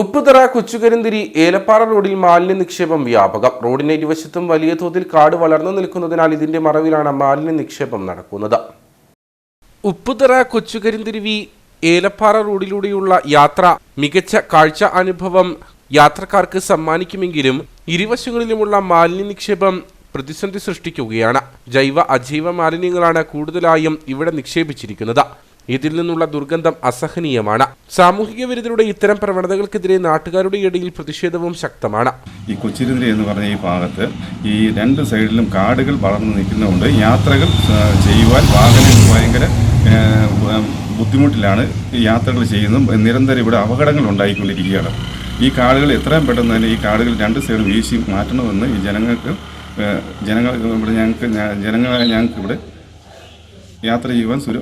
ഉപ്പുതറ കൊച്ചുകരിന്തിരി ഏലപ്പാറ റോഡിൽ മാലിന്യ നിക്ഷേപം വ്യാപകം. റോഡിന്റെ ഇരുവശത്തും വലിയ തോതിൽ കാട് വളർന്നു നിൽക്കുന്നതിനാൽ ഇതിന്റെ മറവിലാണ് മാലിന്യ നിക്ഷേപം നടക്കുന്നത്. ഉപ്പുതറ കൊച്ചുകരിന്തിരിവി ഏലപ്പാറ റോഡിലൂടെയുള്ള യാത്ര മികച്ച കാഴ്ച അനുഭവം യാത്രക്കാർക്ക് സമ്മാനിക്കുമെങ്കിലും ഇരുവശങ്ങളിലുമുള്ള മാലിന്യ നിക്ഷേപം പ്രതിസന്ധി സൃഷ്ടിക്കുകയാണ്. ജൈവ അജൈവ മാലിന്യങ്ങളാണ് കൂടുതലായും ഇവിടെ നിക്ഷേപിച്ചിരിക്കുന്നത്. ഇതിൽ നിന്നുള്ള ദുർഗന്ധം അസഹനീയമാണ്. സാമൂഹിക വിരുദ്ധരുടെ ഇത്തരം പ്രവണതകൾക്കെതിരെ നാട്ടുകാരുടെ ഇടയിൽ പ്രതിഷേധവും ശക്തമാണ്. ഈ കൊച്ചിരുതിരി എന്ന് പറഞ്ഞ ഈ ഭാഗത്ത് ഈ രണ്ട് സൈഡിലും കാടുകൾ വളർന്നു നിൽക്കുന്നതുകൊണ്ട് യാത്രകൾ ചെയ്യുവാൻ വാഹനങ്ങൾ ഭയങ്കര ബുദ്ധിമുട്ടിലാണ് യാത്രകൾ ചെയ്യുന്നതും നിരന്തരം ഇവിടെ അപകടങ്ങൾ ഉണ്ടായിക്കൊണ്ടിരിക്കുകയാണ്. ഈ കാടുകൾ എത്രയും പെട്ടെന്ന് തന്നെ ഈ കാടുകൾ രണ്ട് സൈഡും വീശി മാറ്റണമെന്ന് ഈ ജനങ്ങൾക്ക് ജനങ്ങൾ ഇവിടെ ഞങ്ങൾക്ക് ജനങ്ങളെ ഞങ്ങൾക്ക് ഇവിടെ യാത്ര ചെയ്യുവാൻ സുര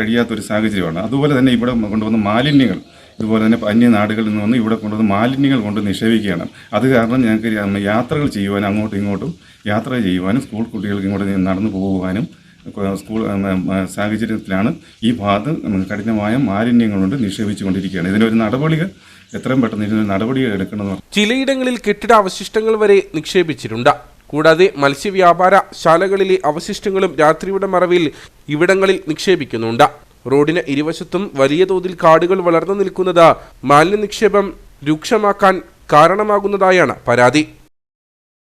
കഴിയാത്തൊരു സാഹചര്യമാണ്. അതുപോലെ തന്നെ ഇവിടെ കൊണ്ടുവന്ന മാലിന്യങ്ങൾ ഇതുപോലെ തന്നെ അന്യ നാടുകളിൽ നിന്ന് വന്ന് ഇവിടെ കൊണ്ടുവന്ന് മാലിന്യങ്ങൾ കൊണ്ട് നിക്ഷേപിക്കുകയാണ്. അത് കാരണം ഞങ്ങൾക്ക് യാത്രകൾ ചെയ്യുവാനും അങ്ങോട്ടും ഇങ്ങോട്ടും യാത്ര ചെയ്യുവാനും സ്കൂൾ കുട്ടികൾക്ക് ഇങ്ങോട്ട് നടന്നു പോകുവാനും സ്കൂൾ സാഹചര്യത്തിലാണ് ഈ ഭാഗത്ത് കഠിനമായ മാലിന്യങ്ങൾ കൊണ്ട് നിക്ഷേപിച്ചു കൊണ്ടിരിക്കുകയാണ്. ഇതിനൊരു നടപടികൾ എത്രയും പെട്ടെന്ന് ഇതിനൊരു നടപടികൾ എടുക്കണമെന്ന് ചിലയിടങ്ങളിൽ കെട്ടിട അവശിഷ്ടങ്ങൾ വരെ നിക്ഷേപിച്ചിട്ടുണ്ട്. കൂടാതെ മത്സ്യവ്യാപാര ശാലകളിലെ അവശിഷ്ടങ്ങളും രാത്രിയുടെ മറവിൽ ഇവിടങ്ങളിൽ നിക്ഷേപിക്കുന്നുണ്ട്. റോഡിന് ഇരുവശത്തും വലിയ തോതിൽ കാടുകൾ വളർന്നു നിൽക്കുന്നത് മാലിന്യ നിക്ഷേപം രൂക്ഷമാക്കാൻ കാരണമാകുന്നതായാണ് പരാതി.